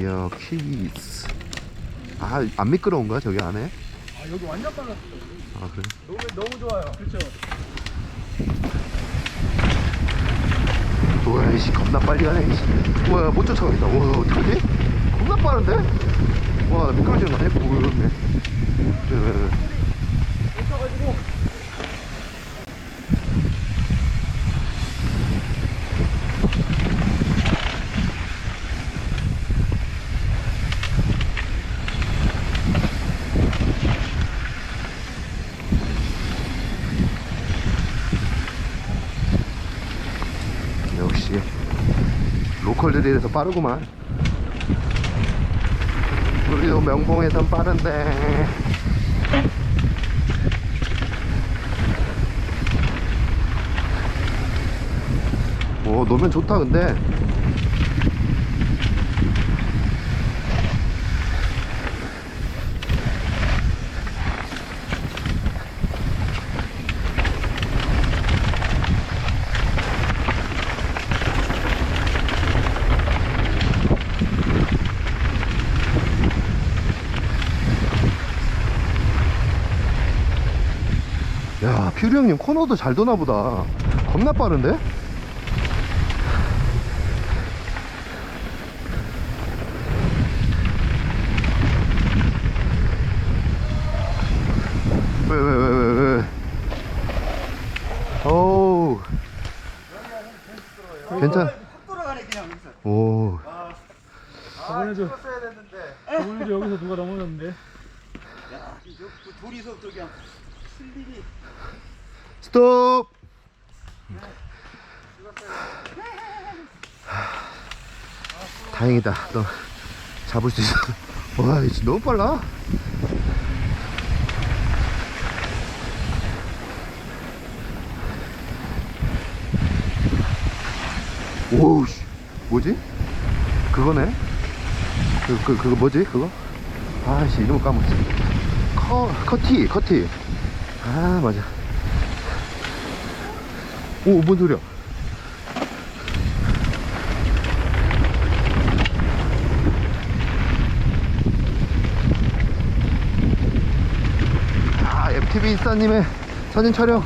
이야 퀴즈 아안 미끄러운가 저기 안에? 아 여기 완전 빨랐어. 아 그래? 너무 너무 좋아요. 그렇죠. 우와 이씨 겁나 빨리 가네 이씨 우와 못 쫓아가겠다 우와 어떡하지? 겁나 빠른데? 와나 미끄러지는 거 아니야? 보였네 쫓아가지고 역시. 로컬들이 이래서 빠르구만. 우리도 명봉에선 빠른데. 오 노면 좋다 근데 야 퓨리 형님 코너도 잘 도나 보다 겁나 빠른데? 왜 왜 왜 왜왜 어우 괜찮 확 돌아가네 그냥 여기서. 오 저번에도 써야 되는데. 저번에도 여기서 누가 넘어졌는데. 야, 이거 그 둘이서 또 그냥 슬립이. 스톱. 다행이다. 너 잡을 수 있어. 와 이거 너무 빨라. 오우 씨. 뭐지? 그거네? 그, 그, 그거 뭐지? 그거? 아씨 이름 까먹었어. 커 커티 커티. 아 맞아 오, 뭔 소리야? 아, FTV 이사님의 사진 촬영.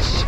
씨.